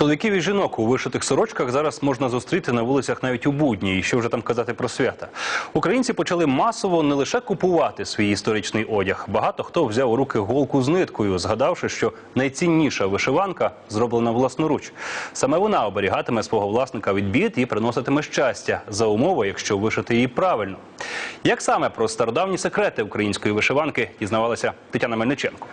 Чоловіків і жінок у вишитих сорочках зараз можна зустріти на вулицях навіть у будні. І що вже там казати про свята. Українці почали масово не лише купувати свій історичний одяг. Багато хто взяв у руки голку з ниткою, згадавши, що найцінніша вишиванка зроблена власноруч. Саме вона оберігатиме свого власника від бід і приноситиме щастя за умови, якщо вишити її правильно. Як саме про стародавні секрети української вишиванки дізнавалася Тетяна Мельниченко.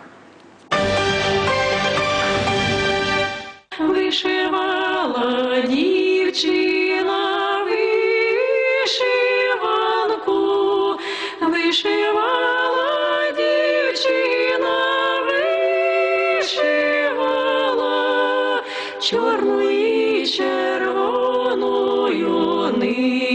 Вишивала дівчина вишиванку, вишивала дівчина, вишивала чорну і червоною нитки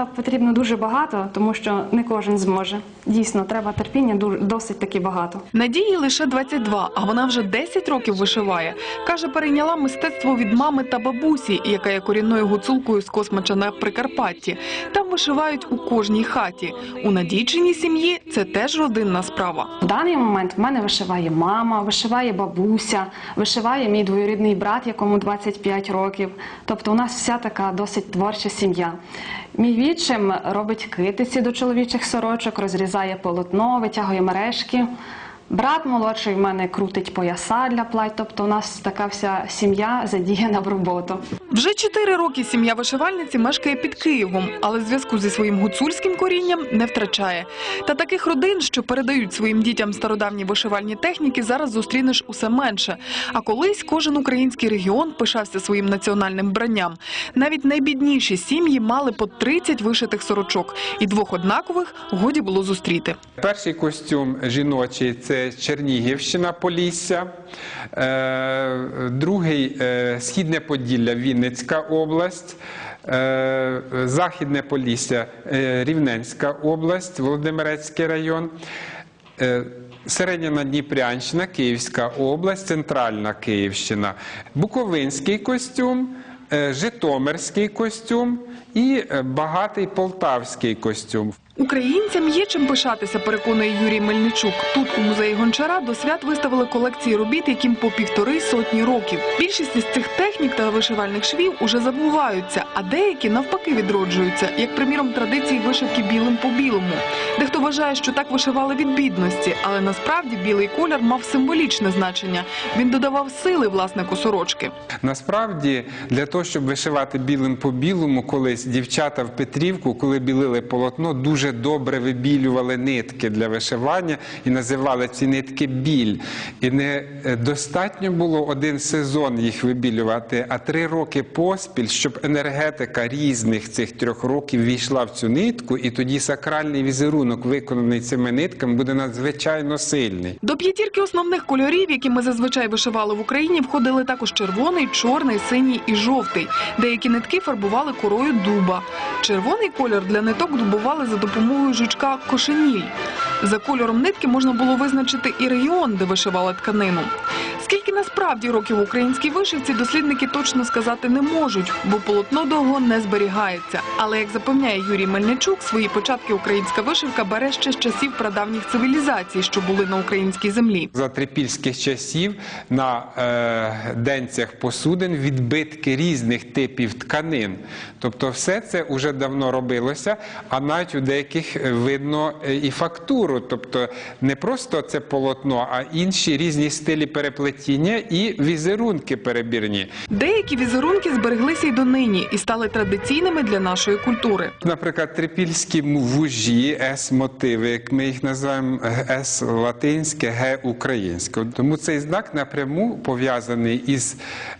Терпіння потрібно дуже багато, тому що не кожен зможе. Дійсно, треба терпіння дуже досить таки багато. Надії лише 22, а вона вже 10 років вишиває. Каже, перейняла мистецтво від мами та бабусі, яка є корінною гуцулкою з Космача на Прикарпатті. Там вишивають у кожній хаті. У надійчиній сім'ї це теж родинна справа. В даний момент в мене вишиває мама, вишиває бабуся, вишиває мій двоюрідний брат, якому 25 років. Тобто у нас вся така досить творча сім'я. Мій відчим робить китиці до чоловічих сорочок, розрізає полотно, витягує мережки. Брат молодший в мене крутить пояса для плать. Тобто у нас така вся сім'я задіяна в роботу. Вже 4 роки сім'я вишивальниці мешкає під Києвом, але зв'язку зі своїм гуцульським корінням не втрачає. Та таких родин, що передають своїм дітям стародавні вишивальні техніки, зараз зустрінеш усе менше. А колись кожен український регіон пишався своїм національним вбранням. Навіть найбідніші сім'ї мали по 30 вишитих сорочок, і двох однакових годі було зустріти. Перший костюм жіночий це Чернігівщина, Полісся. Е, Другий е, Східне Поділля, Вінницька область. Е, Західне Полісся, е, Рівненська область, Володимирецький район. Е, Середня Надніпрянщина, Київська область, Центральна Київщина, Буковинський костюм, Житомирський костюм і багатий полтавський костюм. Українцям є чим пишатися, переконує Юрій Мельничук. Тут у музеї Гончара до свят виставили колекції робіт, яким по півтори сотні років. Більшість із цих технік та вишивальних швів уже забуваються, а деякі навпаки відроджуються, як приміром традиції вишивки білим по білому. Дехто вважає, що так вишивали від бідності, але насправді білий колір мав символічне значення. Він додавав сили власнику сорочки. Насправді, для того, щоб вишивати білим по білому, колись дівчата в Петрівку, коли білили полотно, дуже добре вибілювали нитки для вишивання і називали ці нитки біль. І не е, достатньо було один сезон їх вибілювати, а три роки поспіль, щоб енергетика різних цих трьох років війшла в цю нитку, і тоді сакральний візерунок, виконаний цими нитками, буде надзвичайно сильний. До п'ятірки основних кольорів, які ми зазвичай вишивали в Україні, входили також червоний, чорний, синій і жовтий. Деякі нитки фарбували корою дуба. Червоний колір для ниток дубували за допомогою жучка кошеніль. За кольором нитки можна було визначити і регіон, де вишивали тканину. Насправді років українській вишивці дослідники точно сказати не можуть, бо полотно довго не зберігається. Але як запевняє Юрій Мельничук, свої початки українська вишивка бере ще з часів прадавніх цивілізацій, що були на українській землі. За трипільських часів на е, денцях посудин відбитки різних типів тканин. Тобто все це вже давно робилося, а навіть у деяких е, видно е, і фактуру. Тобто не просто це полотно, а інші різні стилі переплетіння і візерунки перебірні. Деякі візерунки збереглися й донині і стали традиційними для нашої культури. Наприклад, трипільські вужі, С-мотиви, як ми їх називаємо С латинське, Г українське. Тому цей знак напряму пов'язаний із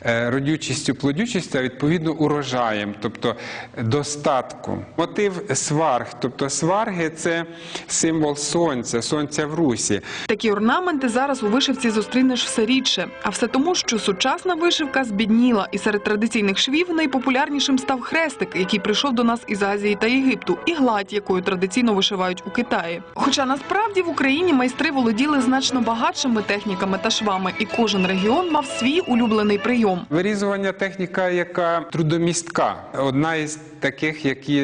е, родючістю, плодючістю, а відповідно урожаєм, тобто достатком. Мотив сварг, тобто сварги це символ сонця, сонця в русі. Такі орнаменти зараз у вишивці зустрінеш все рідше. А все тому, що сучасна вишивка збідніла, і серед традиційних швів найпопулярнішим став хрестик, який прийшов до нас із Азії та Єгипту, і гладь, якою традиційно вишивають у Китаї. Хоча насправді в Україні майстри володіли значно багатшими техніками та швами, і кожен регіон мав свій улюблений прийом. Вирізування техніка, яка трудомістка, одна із таких, які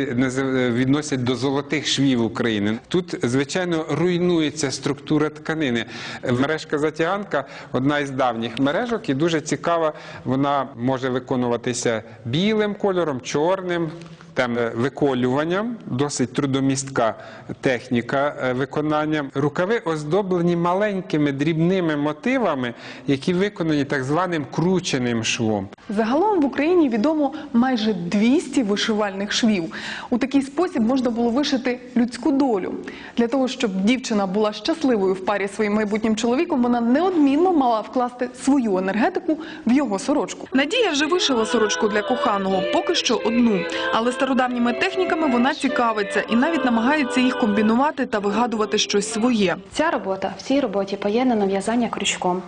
відносять до золотих швів України. Тут, звичайно, руйнується структура тканини. Мережка затяганка одна із давніх мережок, і дуже цікава. Вона може виконуватися білим кольором, чорним. Темне виколюванням, досить трудомістка техніка е, виконання. Рукави оздоблені маленькими дрібними мотивами, які виконані так званим крученим швом. Загалом в Україні відомо майже 200 вишивальних швів. У такий спосіб можна було вишити людську долю. Для того, щоб дівчина була щасливою в парі своїм майбутнім чоловіком, вона неодмінно мала вкласти свою енергетику в його сорочку. Надія вже вишила сорочку для коханого, поки що одну. Але стародавніми техніками вона цікавиться і навіть намагається їх комбінувати та вигадувати щось своє. Ця робота в цій роботі поєднано в'язання крючком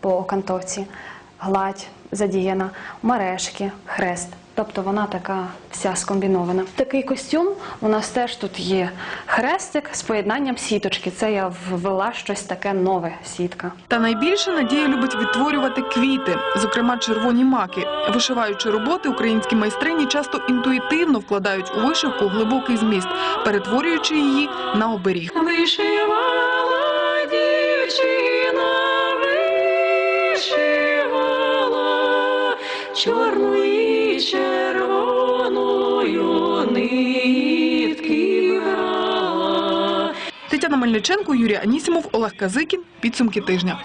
по окантовці, гладь задіяна, мережки, хрест. Тобто вона така вся скомбінована. Такий костюм у нас теж тут є хрестик з поєднанням сіточки. Це я ввела щось таке нове сітка. Та найбільше Надія любить відтворювати квіти, зокрема червоні маки. Вишиваючи роботи, українські майстрині часто інтуїтивно вкладають у вишивку глибокий зміст, перетворюючи її на оберіг. Вишивала дівчина, вишивала чорною і червоною нитки. Тетяна Мельниченко, Юрій Анісімов, Олег Казикін. Підсумки тижня.